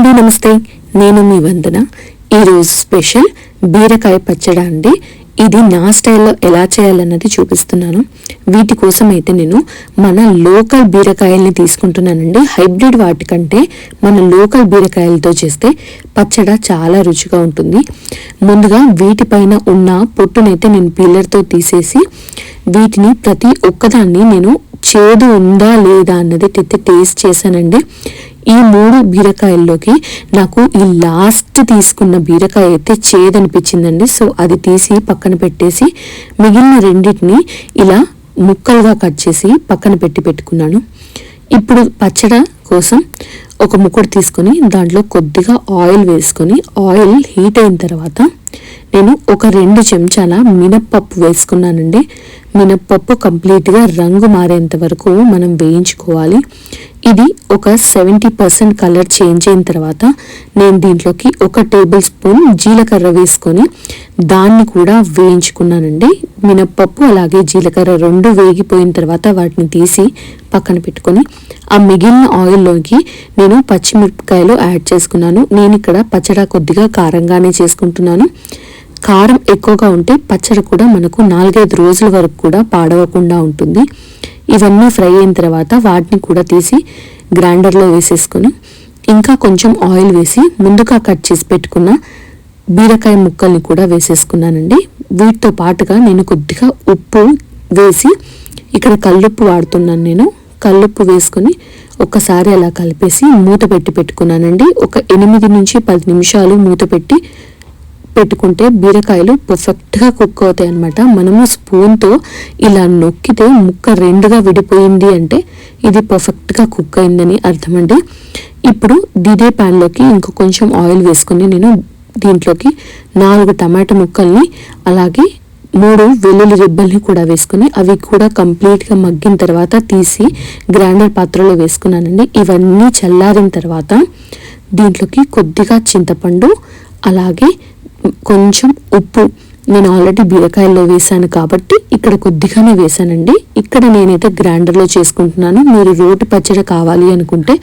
అండి నమస్తే. నేను మీ వందన. ఈరోజు స్పెషల్ బీరకాయ పచ్చడి అండి. ఇది నా స్టైల్లో ఎలా చేయాలన్నది చూపిస్తున్నాను. వీటి కోసం అయితే నేను మన లోకల్ బీరకాయల్ని తీసుకుంటున్నానండి. హైబ్రిడ్ వాటికంటే మన లోకల్ బీరకాయలతో చేస్తే పచ్చడి చాలా రుచిగా ఉంటుంది. ముందుగా వీటిపైన ఉన్న పొట్టునైతే నేను పీలర్తో తీసేసి వీటిని ప్రతి ఒక్కదాన్ని నేను చేదు ఉందా లేదా అన్నది అయితే టేస్ట్ చేశానండి. ఈ మూడు బీరకాయల్లోకి నాకు ఈ లాస్ట్ తీసుకున్న బీరకాయ అయితే చేదనిపించిందండి. సో అది తీసి పక్కన పెట్టేసి మిగిలిన రెండింటిని ఇలా ముక్కలుగా కట్ చేసి పక్కన పెట్టి పెట్టుకున్నాను. ఇప్పుడు పచ్చడ కోసం ఒక ముక్కడు తీసుకొని దాంట్లో కొద్దిగా ఆయిల్ వేసుకొని ఆయిల్ హీట్ అయిన తర్వాత నేను ఒక రెండు చెంచాల మినప్పప్పు వేసుకున్నానండి. మినప్పప్పు కంప్లీట్గా రంగు మారేంత వరకు మనం వేయించుకోవాలి. ఇది ఒక సెవెంటీ పర్సెంట్ కలర్ చేంజ్ అయిన తర్వాత నేను దీంట్లోకి ఒక టేబుల్ స్పూన్ జీలకర్ర వేసుకొని దాన్ని కూడా వేయించుకున్నానండి. మినప్పప్పు అలాగే జీలకర్ర రెండు వేగిపోయిన తర్వాత వాటిని తీసి పక్కన పెట్టుకొని ఆ మిగిలిన ఆయిల్లోకి నేను పచ్చిమిరపకాయలు యాడ్ చేసుకున్నాను. నేను ఇక్కడ పచ్చడా కొద్దిగా కారంగానే చేసుకుంటున్నాను. కారం ఎక్కువగా ఉంటే పచ్చడి కూడా మనకు నాలుగైదు రోజుల వరకు కూడా పాడవకుండా ఉంటుంది. ఇవన్నీ ఫ్రై అయిన తర్వాత వాటిని కూడా తీసి గ్రైండర్లో వేసేసుకొని ఇంకా కొంచెం ఆయిల్ వేసి ముందుగా కట్ చేసి పెట్టుకున్న బీరకాయ ముక్కల్ని కూడా వేసేసుకున్నానండి. వీటితో పాటుగా నేను కొద్దిగా ఉప్పు వేసి ఇక్కడ కల్లుప్పు వాడుతున్నాను నేను. కల్లుప్పు వేసుకొని ఒక్కసారి అలా కలిపేసి మూత పెట్టి పెట్టుకున్నానండి. ఒక ఎనిమిది నుంచి పది నిమిషాలు మూత పెట్టి పెట్టుకుంటే బీరకాయలు పర్ఫెక్ట్గా కుక్ అవుతాయి అనమాట మనము స్పూన్తో ఇలా నొక్కితే ముక్క రెండుగా విడిపోయింది అంటే ఇది పర్ఫెక్ట్గా కుక్ అయిందని అర్థం అండి ఇప్పుడు దిదే ప్యాన్లోకి ఇంకో కొంచెం ఆయిల్ వేసుకొని నేను దీంట్లోకి నాలుగు టమాటా ముక్కల్ని అలాగే మూడు వెల్లుల్లి రిబ్బల్ని కూడా వేసుకుని అవి కూడా కంప్లీట్గా మగ్గిన తర్వాత తీసి గ్రైండర్ పాత్రలో వేసుకున్నానండి. ఇవన్నీ చల్లారిన తర్వాత దీంట్లోకి కొద్దిగా చింతపండు అలాగే కొంచెం ఉప్పు. నేను ఆల్రెడీ బీరకాయల్లో వేసాను కాబట్టి ఇక్కడ కొద్దిగానే వేసానండి ఇక్కడ నేనైతే గ్రైండర్లో చేసుకుంటున్నాను. మీరు రోటి పచ్చడి కావాలి అనుకుంటే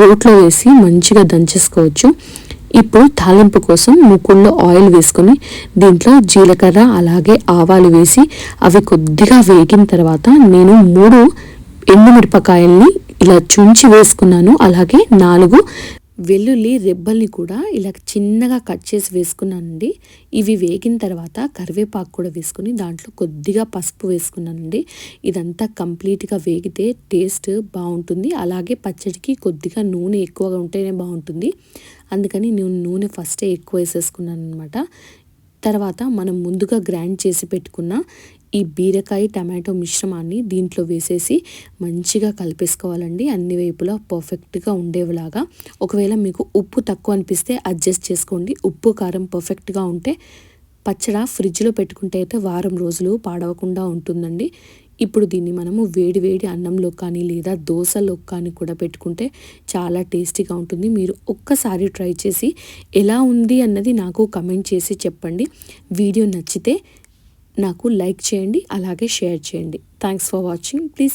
రోట్లో వేసి మంచిగా దంచేసుకోవచ్చు. ఇప్పుడు తాలింపు కోసం ముక్కుల్లో ఆయిల్ వేసుకొని దీంట్లో జీలకర్ర అలాగే ఆవాలు వేసి అవి కొద్దిగా వేగిన తర్వాత నేను మూడు ఎండుమిరపకాయల్ని ఇలా చుంచి వేసుకున్నాను. అలాగే నాలుగు వెల్లుల్లి రెబ్బల్ని కూడా ఇలా చిన్నగా కట్ చేసి వేసుకున్నానండి. ఇవి వేగిన తర్వాత కరివేపాకు కూడా వేసుకుని దాంట్లో కొద్దిగా పసుపు వేసుకున్నానండి. ఇదంతా కంప్లీట్గా వేగితే టేస్ట్ బాగుంటుంది. అలాగే పచ్చడికి కొద్దిగా నూనె ఎక్కువగా ఉంటేనే బాగుంటుంది. అందుకని నేను నూనె ఫస్టే ఎక్కువ వేసేసుకున్నాను అనమాట తర్వాత మనం ముందుగా గ్రైండ్ చేసి పెట్టుకున్న ఈ బీరకాయ టమాటో మిశ్రమాన్ని దీంట్లో వేసేసి మంచిగా కలిపేసుకోవాలండి. అన్ని వైపులా పర్ఫెక్ట్గా ఉండేలాగా. ఒకవేళ మీకు ఉప్పు తక్కువ అనిపిస్తే అడ్జస్ట్ చేసుకోండి. ఉప్పు కారం పర్ఫెక్ట్గా ఉంటే పచ్చడ ఫ్రిడ్జ్లో పెట్టుకుంటే అయితే వారం రోజులు పాడవకుండా ఉంటుందండి. ఇప్పుడు దీన్ని మనము వేడి వేడి అన్నంలో కానీ లేదా దోశలో కానీ కూడా పెట్టుకుంటే చాలా టేస్టీగా ఉంటుంది. మీరు ఒక్కసారి ట్రై చేసి ఎలా ఉంది అన్నది నాకు కమెంట్ చేసి చెప్పండి. వీడియో నచ్చితే నాకు లైక్ చేయండి అలాగే షేర్ చేయండి. Thanks for watching please